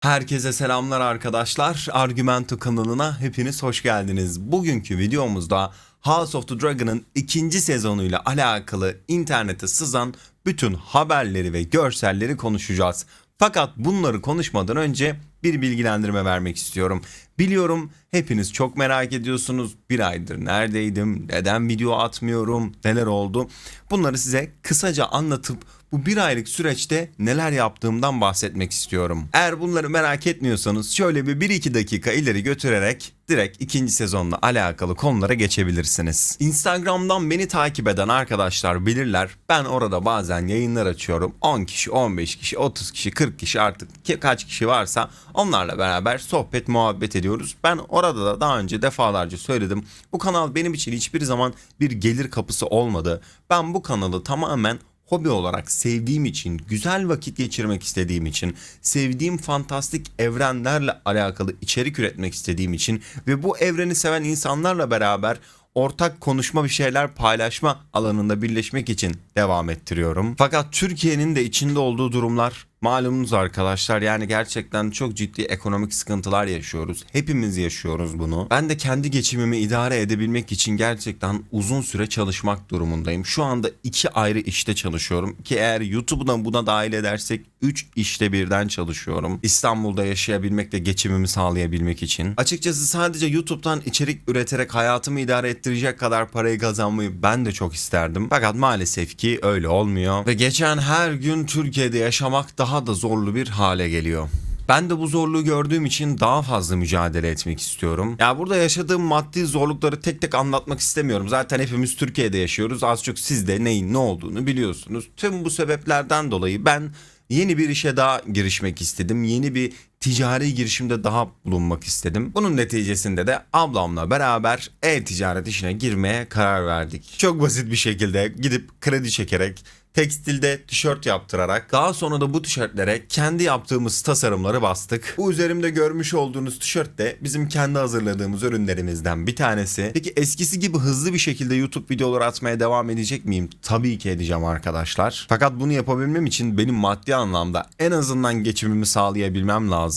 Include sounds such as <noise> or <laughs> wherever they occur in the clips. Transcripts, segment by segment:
Herkese selamlar arkadaşlar. Argumento kanalına hepiniz hoş geldiniz. Bugünkü videomuzda House of the Dragon'ın ikinci sezonuyla alakalı internete sızan bütün haberleri ve görselleri konuşacağız. Fakat bunları konuşmadan önce bir bilgilendirme vermek istiyorum. Biliyorum hepiniz çok merak ediyorsunuz. Bir aydır neredeydim, neden video atmıyorum, neler oldu. Bunları size kısaca anlatıp bu bir aylık süreçte neler yaptığımdan bahsetmek istiyorum. Eğer bunları merak etmiyorsanız şöyle bir 1-2 dakika ileri götürerek direkt ikinci sezonla alakalı konulara geçebilirsiniz. Instagram'dan beni takip eden arkadaşlar bilirler. Ben orada bazen yayınlar açıyorum. 10 kişi, 15 kişi, 30 kişi, 40 kişi artık kaç kişi varsa onlarla beraber sohbet, muhabbet ediyoruz. Ben orada da daha önce defalarca söyledim. Bu kanal benim için hiçbir zaman bir gelir kapısı olmadı. Ben bu kanalı tamamen hobi olarak sevdiğim için, güzel vakit geçirmek istediğim için, sevdiğim fantastik evrenlerle alakalı içerik üretmek istediğim için ve bu evreni seven insanlarla beraber ortak konuşma bir şeyler paylaşma alanında birleşmek için devam ettiriyorum. Fakat Türkiye'nin de içinde olduğu durumlar malumunuz arkadaşlar yani gerçekten çok ciddi ekonomik sıkıntılar yaşıyoruz. Hepimiz yaşıyoruz bunu. Ben de kendi geçimimi idare edebilmek için gerçekten uzun süre çalışmak durumundayım. Şu anda iki ayrı işte çalışıyorum ki eğer YouTube'u da buna dahil edersek 3 işte birden çalışıyorum. İstanbul'da yaşayabilmek ve geçimimi sağlayabilmek için. Açıkçası sadece YouTube'dan içerik üreterek hayatımı idare ettirecek kadar parayı kazanmayı ben de çok isterdim. Fakat maalesef ki öyle olmuyor. Ve geçen her gün Türkiye'de yaşamak daha da zorlu bir hale geliyor. Ben de bu zorluğu gördüğüm için daha fazla mücadele etmek istiyorum. Ya burada yaşadığım maddi zorlukları tek tek anlatmak istemiyorum. Zaten hepimiz Türkiye'de yaşıyoruz. Az çok siz de neyin ne olduğunu biliyorsunuz. Tüm bu sebeplerden dolayı ben yeni bir işe daha girişmek istedim. Yeni bir ticari girişimde daha bulunmak istedim. Bunun neticesinde de ablamla beraber e-ticaret işine girmeye karar verdik. Çok basit bir şekilde gidip kredi çekerek tekstilde tişört yaptırarak daha sonra da bu tişörtlere kendi yaptığımız tasarımları bastık. Bu üzerimde görmüş olduğunuz tişört de bizim kendi hazırladığımız ürünlerimizden bir tanesi. Peki eskisi gibi hızlı bir şekilde YouTube videoları atmaya devam edecek miyim? Tabii ki edeceğim arkadaşlar. Fakat bunu yapabilmem için benim maddi anlamda en azından geçimimi sağlayabilmem lazım.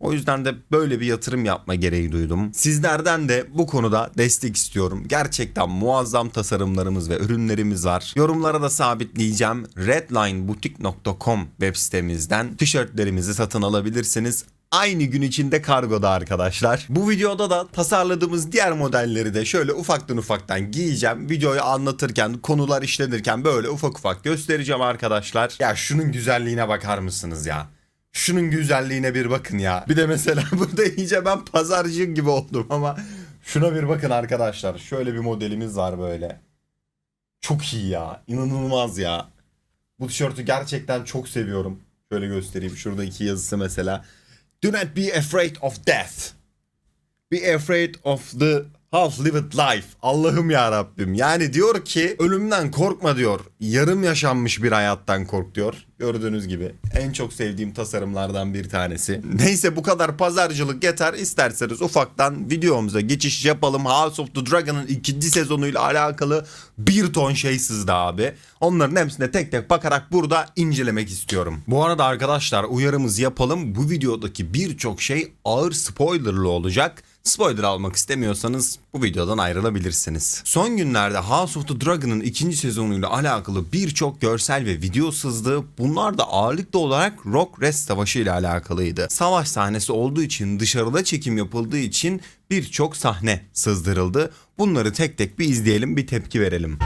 O yüzden de böyle bir yatırım yapma gereği duydum. Sizlerden de bu konuda destek istiyorum. Gerçekten muazzam tasarımlarımız ve ürünlerimiz var. Yorumlara da sabitleyeceğim. redlineboutique.com web sitemizden tişörtlerimizi satın alabilirsiniz. Aynı gün içinde kargoda arkadaşlar. Bu videoda da tasarladığımız diğer modelleri de şöyle ufaktan ufaktan giyeceğim. Videoyu anlatırken, konular işlenirken böyle ufak ufak göstereceğim arkadaşlar. Ya şunun güzelliğine bakar mısınız ya? Şunun güzelliğine bir bakın ya. Bir de mesela <laughs> burada iyice ben pazarcı gibi oldum ama şuna bir bakın arkadaşlar. Şöyle bir modelimiz var böyle. Çok iyi ya. İnanılmaz ya. Bu tişörtü gerçekten çok seviyorum. Şöyle göstereyim. Şurada iki yazısı mesela. Do not be afraid of death. Be afraid of the half lived life. Allah'ım ya Rabbim. Yani diyor ki ölümden korkma diyor. Yarım yaşanmış bir hayattan kork diyor. Gördüğünüz gibi en çok sevdiğim tasarımlardan bir tanesi. Neyse bu kadar pazarcılık yeter. İsterseniz ufaktan videomuza geçiş yapalım. House of the Dragon'ın ikinci sezonuyla alakalı bir ton şey sızdı abi. Onların hepsine tek tek bakarak burada incelemek istiyorum. Bu arada arkadaşlar uyarımızı yapalım. Bu videodaki birçok şey ağır spoilerlı olacak. Spoiler almak istemiyorsanız bu videodan ayrılabilirsiniz. Son günlerde House of the Dragon'ın ikinci sezonuyla alakalı birçok görsel ve video sızdı. Bunlar da ağırlıklı olarak Rock Rest Savaşı ile alakalıydı. Savaş sahnesi olduğu için dışarıda çekim yapıldığı için birçok sahne sızdırıldı. Bunları tek tek bir izleyelim bir tepki verelim.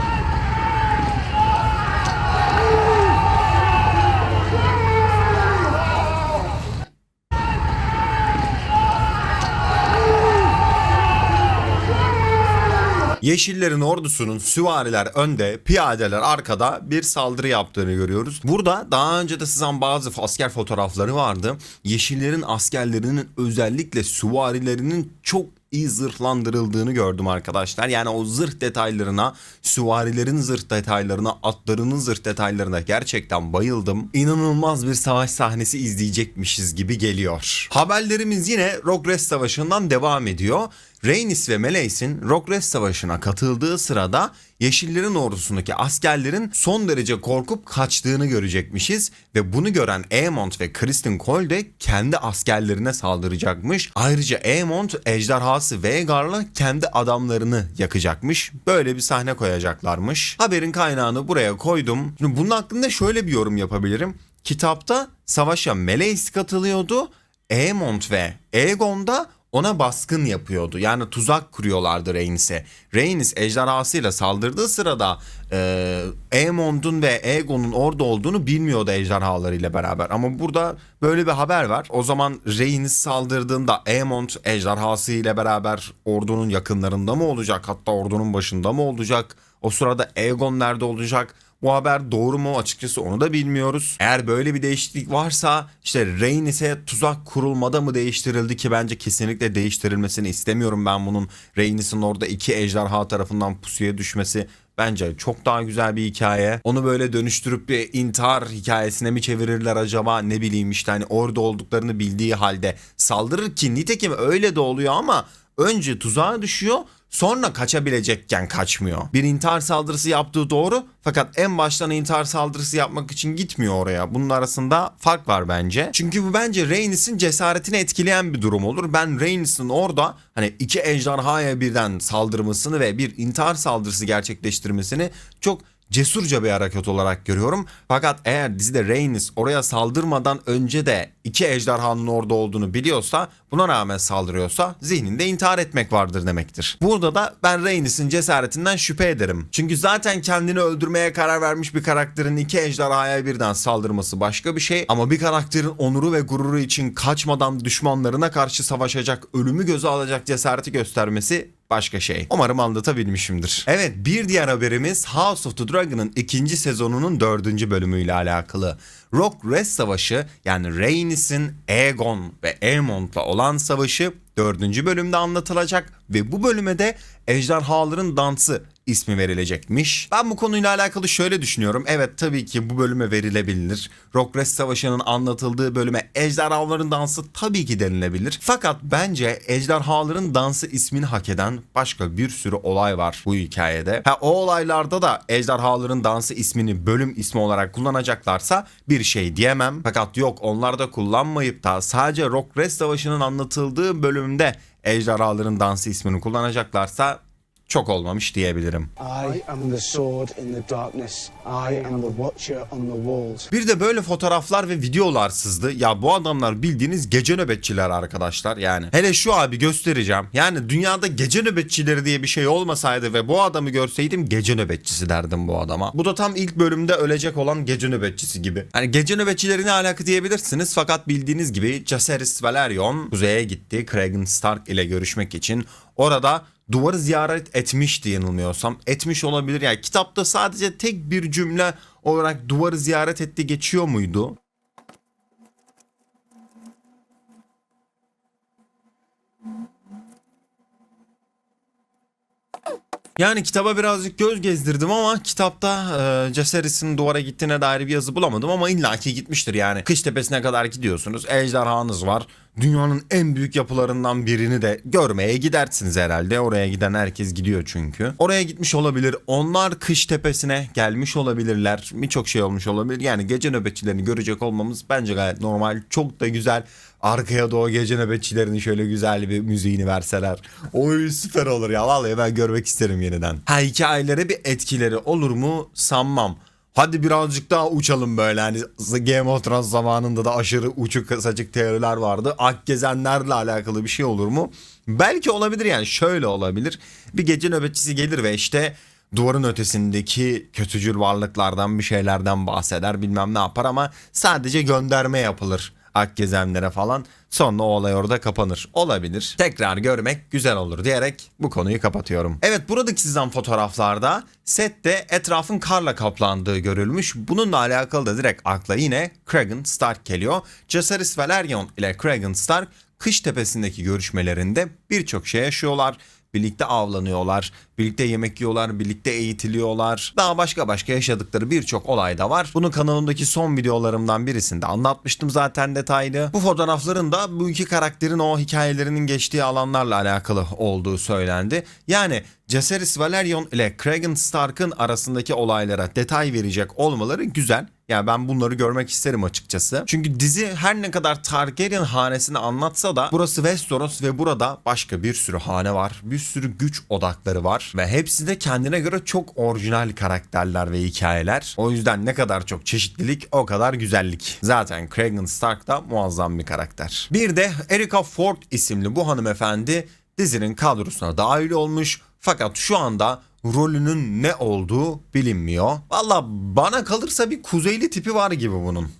Yeşillerin ordusunun süvariler önde, piyadeler arkada bir saldırı yaptığını görüyoruz. Burada daha önce de sızan bazı asker fotoğrafları vardı. Yeşillerin askerlerinin özellikle süvarilerinin çok iyi zırhlandırıldığını gördüm arkadaşlar. Yani o zırh detaylarına, süvarilerin zırh detaylarına, atlarının zırh detaylarına gerçekten bayıldım. İnanılmaz bir savaş sahnesi izleyecekmişiz gibi geliyor. Haberlerimiz yine Rogres Savaşı'ndan devam ediyor. Rhaenys ve Meleys'in Rogres Savaşı'na katıldığı sırada Yeşillerin ordusundaki askerlerin son derece korkup kaçtığını görecekmişiz ve bunu gören Aemond ve Criston Cole de kendi askerlerine saldıracakmış. Ayrıca Aemond ejderhası Vhagar'la kendi adamlarını yakacakmış. Böyle bir sahne koyacaklarmış. Haberin kaynağını buraya koydum. Şimdi bunun hakkında şöyle bir yorum yapabilirim. Kitapta savaşa Meleys katılıyordu. Aemond ve Aegon da ona baskın yapıyordu. Yani tuzak kuruyorlardı Rhaenys'e. Rhaenys ejderhasıyla saldırdığı sırada e, Aemond'un ve Aegon'un orada olduğunu bilmiyordu ejderhalarıyla beraber. Ama burada böyle bir haber var. O zaman Rhaenys saldırdığında Aemond ejderhası ile beraber ordunun yakınlarında mı olacak? Hatta ordunun başında mı olacak? O sırada Aegon nerede olacak? Bu haber doğru mu açıkçası onu da bilmiyoruz. Eğer böyle bir değişiklik varsa işte Rhaenys'e tuzak kurulmada mı değiştirildi ki bence kesinlikle değiştirilmesini istemiyorum ben bunun. Rhaenys'in orada iki ejderha tarafından pusuya düşmesi Bence çok daha güzel bir hikaye. Onu böyle dönüştürüp bir intihar hikayesine mi çevirirler acaba ne bileyim işte hani orada olduklarını bildiği halde saldırır ki nitekim öyle de oluyor ama önce tuzağa düşüyor sonra kaçabilecekken kaçmıyor. Bir intihar saldırısı yaptığı doğru fakat en baştan intihar saldırısı yapmak için gitmiyor oraya. Bunun arasında fark var bence. Çünkü bu bence Rhaenys'in cesaretini etkileyen bir durum olur. Ben Rhaenys'in orada hani iki ejderhaya birden saldırmasını ve bir intihar saldırısı gerçekleştirmesini çok cesurca bir hareket olarak görüyorum. Fakat eğer dizide Rhaenys oraya saldırmadan önce de iki ejderhanın orada olduğunu biliyorsa buna rağmen saldırıyorsa zihninde intihar etmek vardır demektir. Burada da ben Rhaenys'in cesaretinden şüphe ederim. Çünkü zaten kendini öldürmeye karar vermiş bir karakterin iki ejderhaya birden saldırması başka bir şey. Ama bir karakterin onuru ve gururu için kaçmadan düşmanlarına karşı savaşacak, ölümü göze alacak cesareti göstermesi başka şey. Umarım anlatabilmişimdir. Evet bir diğer haberimiz House of the Dragon'ın ikinci sezonunun dördüncü bölümüyle alakalı. Rock Rest Savaşı yani Rhaenys'in Aegon ve Aemond'la olan savaşı dördüncü bölümde anlatılacak ve bu bölüme de Ejderhaların Dansı ismi verilecekmiş. Ben bu konuyla alakalı şöyle düşünüyorum. Evet tabii ki bu bölüme verilebilir. Rokres Savaşı'nın anlatıldığı bölüme Ejderhaların Dansı tabii ki denilebilir. Fakat bence Ejderhaların Dansı ismini hak eden başka bir sürü olay var bu hikayede. Ha, o olaylarda da Ejderhaların Dansı ismini bölüm ismi olarak kullanacaklarsa bir şey diyemem. Fakat yok onlar da kullanmayıp da sadece Rokres Savaşı'nın anlatıldığı bölümde Ejderhaların Dansı ismini kullanacaklarsa çok olmamış diyebilirim. Bir de böyle fotoğraflar ve videolar sızdı. Ya bu adamlar bildiğiniz gece nöbetçiler arkadaşlar yani. Hele şu abi göstereceğim. Yani dünyada gece nöbetçileri diye bir şey olmasaydı ve bu adamı görseydim gece nöbetçisi derdim bu adama. Bu da tam ilk bölümde ölecek olan gece nöbetçisi gibi. Yani gece nöbetçileri ne alaka diyebilirsiniz fakat bildiğiniz gibi Jacaerys Velaryon kuzeye gitti. Cregan Stark ile görüşmek için. Orada duvarı ziyaret etmişti yanılmıyorsam. Etmiş olabilir. Yani kitapta sadece tek bir cümle olarak duvarı ziyaret etti geçiyor muydu? Yani kitaba birazcık göz gezdirdim ama kitapta e, Jacaerys'in duvara gittiğine dair bir yazı bulamadım ama illaki gitmiştir yani. Kış tepesine kadar gidiyorsunuz. Ejderhanız var. Dünyanın en büyük yapılarından birini de görmeye gidersiniz herhalde. Oraya giden herkes gidiyor çünkü. Oraya gitmiş olabilir. Onlar kış tepesine gelmiş olabilirler. Birçok şey olmuş olabilir. Yani gece nöbetçilerini görecek olmamız bence gayet normal. Çok da güzel. Arkaya doğu gece nöbetçilerinin şöyle güzel bir müziğini verseler. Oy süper olur ya. Vallahi ben görmek isterim yeniden. Ha hikayelere bir etkileri olur mu sanmam. Hadi birazcık daha uçalım böyle hani Game of Thrones zamanında da aşırı uçuk kısacık teoriler vardı. Akgezenlerle alakalı bir şey olur mu? Belki olabilir yani şöyle olabilir. Bir gece nöbetçisi gelir ve işte duvarın ötesindeki kötücül varlıklardan bir şeylerden bahseder bilmem ne yapar ama sadece gönderme yapılır Akgezenlere falan. Sonra o olay orada kapanır. Olabilir. Tekrar görmek güzel olur diyerek bu konuyu kapatıyorum. Evet buradaki sizden fotoğraflarda sette etrafın karla kaplandığı görülmüş. Bununla alakalı da direkt akla yine Cregan Stark geliyor. Jacaerys Velaryon ile Cregan Stark kış tepesindeki görüşmelerinde birçok şey yaşıyorlar. Birlikte avlanıyorlar, birlikte yemek yiyorlar, birlikte eğitiliyorlar. Daha başka başka yaşadıkları birçok olay da var. Bunu kanalımdaki son videolarımdan birisinde anlatmıştım zaten detaylı. Bu fotoğrafların da bu iki karakterin o hikayelerinin geçtiği alanlarla alakalı olduğu söylendi. Yani Jaceris Valerion ile Cregan Stark'ın arasındaki olaylara detay verecek olmaları güzel. Yani ben bunları görmek isterim açıkçası. Çünkü dizi her ne kadar Targaryen hanesini anlatsa da burası Westeros ve burada başka bir sürü hane var. Bir sürü güç odakları var ve hepsi de kendine göre çok orijinal karakterler ve hikayeler. O yüzden ne kadar çok çeşitlilik o kadar güzellik. Zaten Cregan Stark da muazzam bir karakter. Bir de Erika Ford isimli bu hanımefendi dizinin kadrosuna dahil olmuş fakat şu anda rolünün ne olduğu bilinmiyor. Valla bana kalırsa bir kuzeyli tipi var gibi bunun.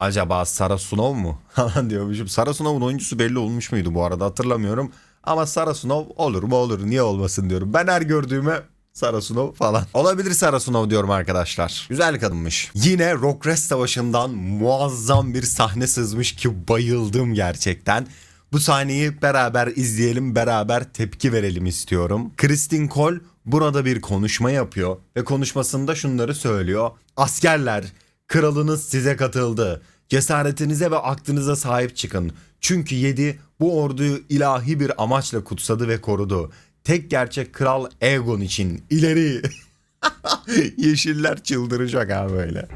Acaba Sara Snow mu? <laughs> Falan diyormuşum. Sara Snow'un oyuncusu belli olmuş muydu bu arada hatırlamıyorum. Ama Sara Snow olur mu olur niye olmasın diyorum. Ben her gördüğüme Sara Snow falan. <laughs> Olabilir Sara Snow diyorum arkadaşlar. Güzel kadınmış. Yine Rock Rest Savaşı'ndan muazzam bir sahne sızmış ki bayıldım gerçekten. Bu sahneyi beraber izleyelim, beraber tepki verelim istiyorum. Kristin Cole burada bir konuşma yapıyor ve konuşmasında şunları söylüyor. Askerler, kralınız size katıldı. Cesaretinize ve aklınıza sahip çıkın. Çünkü yedi bu orduyu ilahi bir amaçla kutsadı ve korudu. Tek gerçek kral Aegon için ileri. <laughs> Yeşiller çıldıracak ha böyle.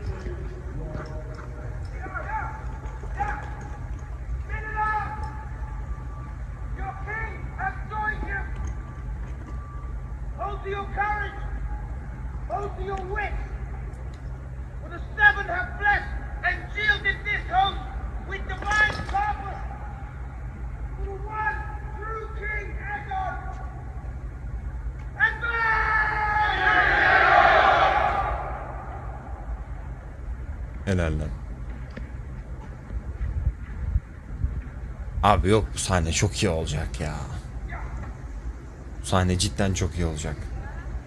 Helal. Abi yok bu sahne çok iyi olacak ya. Bu sahne cidden çok iyi olacak.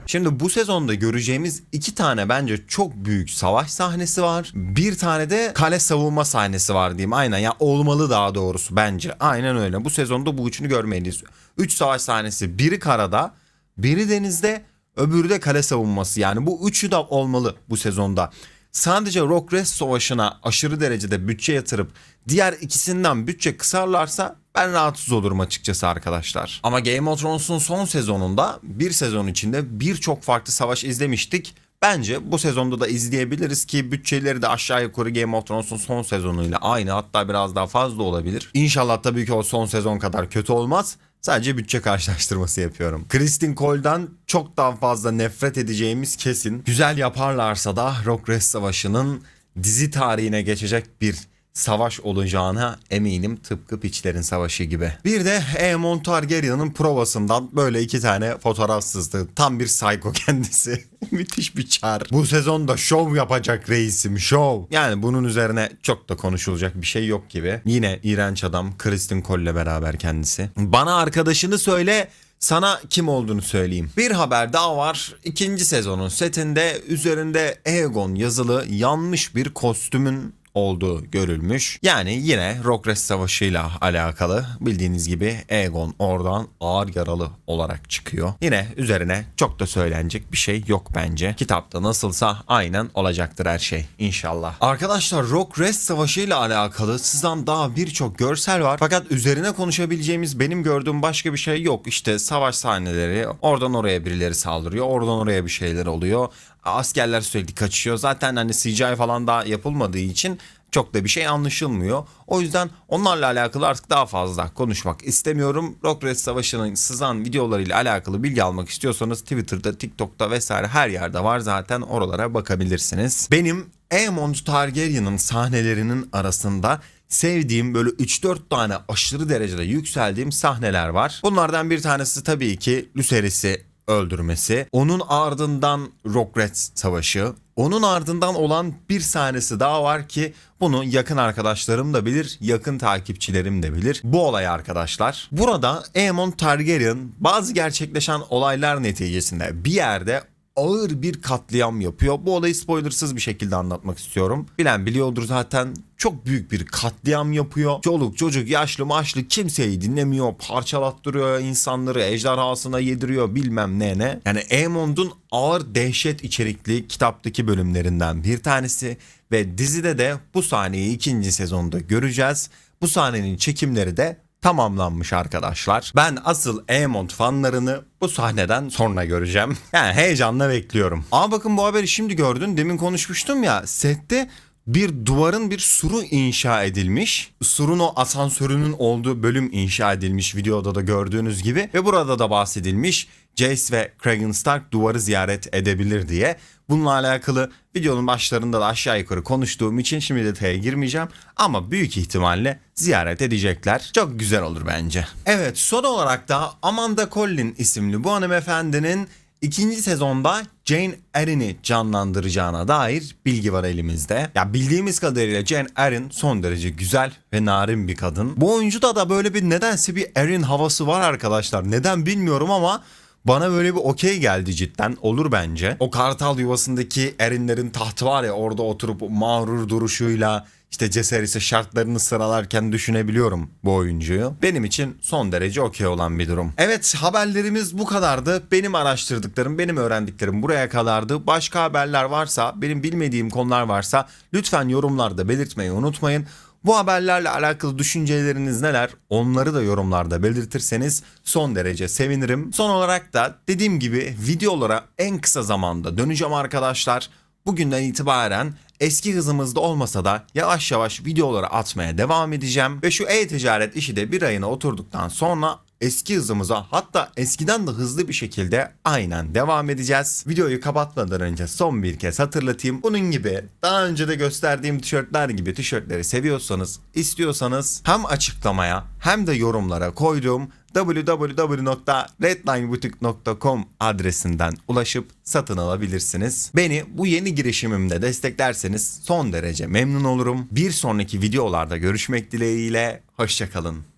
Şimdi bu sezonda göreceğimiz iki tane bence çok büyük savaş sahnesi var. Bir tane de kale savunma sahnesi var diyeyim. Aynen ya olmalı daha doğrusu bence. Aynen öyle. Bu sezonda bu üçünü görmeliyiz. Üç savaş sahnesi. Biri karada, biri denizde, öbürü de kale savunması. Yani bu üçü de olmalı bu sezonda. Sadece Rock Rest Savaşı'na aşırı derecede bütçe yatırıp diğer ikisinden bütçe kısarlarsa ben rahatsız olurum açıkçası arkadaşlar. Ama Game of Thrones'un son sezonunda bir sezon içinde birçok farklı savaş izlemiştik. Bence bu sezonda da izleyebiliriz ki bütçeleri de aşağı yukarı Game of Thrones'un son sezonuyla aynı hatta biraz daha fazla olabilir. İnşallah tabii ki o son sezon kadar kötü olmaz. Sadece bütçe karşılaştırması yapıyorum. Kristin Cole'dan çok daha fazla nefret edeceğimiz kesin. Güzel yaparlarsa da Rock Rest Savaşı'nın dizi tarihine geçecek bir savaş olacağına eminim tıpkı Piçlerin Savaşı gibi. Bir de Aemon Targaryen'ın provasından böyle iki tane fotoğraf sızdı. Tam bir psycho kendisi. <laughs> Müthiş bir çar. Bu sezonda şov yapacak reisim şov. Yani bunun üzerine çok da konuşulacak bir şey yok gibi. Yine iğrenç adam Kristen Cole'le beraber kendisi. Bana arkadaşını söyle sana kim olduğunu söyleyeyim. Bir haber daha var. İkinci sezonun setinde üzerinde Aegon yazılı yanmış bir kostümün olduğu görülmüş. Yani yine Rogres Savaşı'yla alakalı bildiğiniz gibi Aegon oradan ağır yaralı olarak çıkıyor. Yine üzerine çok da söylenecek bir şey yok bence. Kitapta nasılsa aynen olacaktır her şey inşallah. Arkadaşlar Rogres Savaşı'yla alakalı sizden daha birçok görsel var. Fakat üzerine konuşabileceğimiz benim gördüğüm başka bir şey yok. İşte savaş sahneleri oradan oraya birileri saldırıyor. Oradan oraya bir şeyler oluyor askerler sürekli kaçıyor. Zaten hani CGI falan daha yapılmadığı için çok da bir şey anlaşılmıyor. O yüzden onlarla alakalı artık daha fazla konuşmak istemiyorum. Rock Red Savaşı'nın sızan videolarıyla alakalı bilgi almak istiyorsanız Twitter'da, TikTok'ta vesaire her yerde var zaten oralara bakabilirsiniz. Benim Aemon Targaryen'ın sahnelerinin arasında sevdiğim böyle 3-4 tane aşırı derecede yükseldiğim sahneler var. Bunlardan bir tanesi tabii ki Lucerys'i öldürmesi. Onun ardından Rogret Savaşı. Onun ardından olan bir sahnesi daha var ki bunu yakın arkadaşlarım da bilir, yakın takipçilerim de bilir. Bu olay arkadaşlar. Burada Aemon Targaryen bazı gerçekleşen olaylar neticesinde bir yerde ağır bir katliam yapıyor. Bu olayı spoilersız bir şekilde anlatmak istiyorum. Bilen biliyordur zaten çok büyük bir katliam yapıyor. Çoluk çocuk yaşlı maşlı kimseyi dinlemiyor. Parçalattırıyor insanları ejderhasına yediriyor bilmem ne ne. Yani Aemond'un ağır dehşet içerikli kitaptaki bölümlerinden bir tanesi. Ve dizide de bu sahneyi ikinci sezonda göreceğiz. Bu sahnenin çekimleri de tamamlanmış arkadaşlar. Ben asıl Aemond fanlarını bu sahneden sonra göreceğim. <laughs> Yani heyecanla bekliyorum. Aa bakın bu haberi şimdi gördün. Demin konuşmuştum ya. Sette bir duvarın bir suru inşa edilmiş. Surun o asansörünün olduğu bölüm inşa edilmiş videoda da gördüğünüz gibi. Ve burada da bahsedilmiş Jace ve Kragan Stark duvarı ziyaret edebilir diye. Bununla alakalı videonun başlarında da aşağı yukarı konuştuğum için şimdi detaya girmeyeceğim. Ama büyük ihtimalle ziyaret edecekler. Çok güzel olur bence. Evet son olarak da Amanda Collin isimli bu hanımefendinin ikinci sezonda Jane Eyre'ni canlandıracağına dair bilgi var elimizde. Ya bildiğimiz kadarıyla Jane Eyre son derece güzel ve narin bir kadın. Bu oyuncuda da böyle bir nedense bir Eyre havası var arkadaşlar. Neden bilmiyorum ama bana böyle bir okey geldi cidden. Olur bence. O kartal yuvasındaki erinlerin tahtı var ya orada oturup mağrur duruşuyla işte Ceseris'e şartlarını sıralarken düşünebiliyorum bu oyuncuyu. Benim için son derece okey olan bir durum. Evet haberlerimiz bu kadardı. Benim araştırdıklarım, benim öğrendiklerim buraya kadardı. Başka haberler varsa, benim bilmediğim konular varsa lütfen yorumlarda belirtmeyi unutmayın. Bu haberlerle alakalı düşünceleriniz neler? Onları da yorumlarda belirtirseniz son derece sevinirim. Son olarak da dediğim gibi videolara en kısa zamanda döneceğim arkadaşlar. Bugünden itibaren eski hızımızda olmasa da yavaş yavaş videoları atmaya devam edeceğim. Ve şu e-ticaret işi de bir ayına oturduktan sonra eski hızımıza hatta eskiden de hızlı bir şekilde aynen devam edeceğiz. Videoyu kapatmadan önce son bir kez hatırlatayım. Bunun gibi daha önce de gösterdiğim tişörtler gibi tişörtleri seviyorsanız, istiyorsanız hem açıklamaya hem de yorumlara koyduğum www.redlineboutique.com adresinden ulaşıp satın alabilirsiniz. Beni bu yeni girişimimde desteklerseniz son derece memnun olurum. Bir sonraki videolarda görüşmek dileğiyle, hoşçakalın.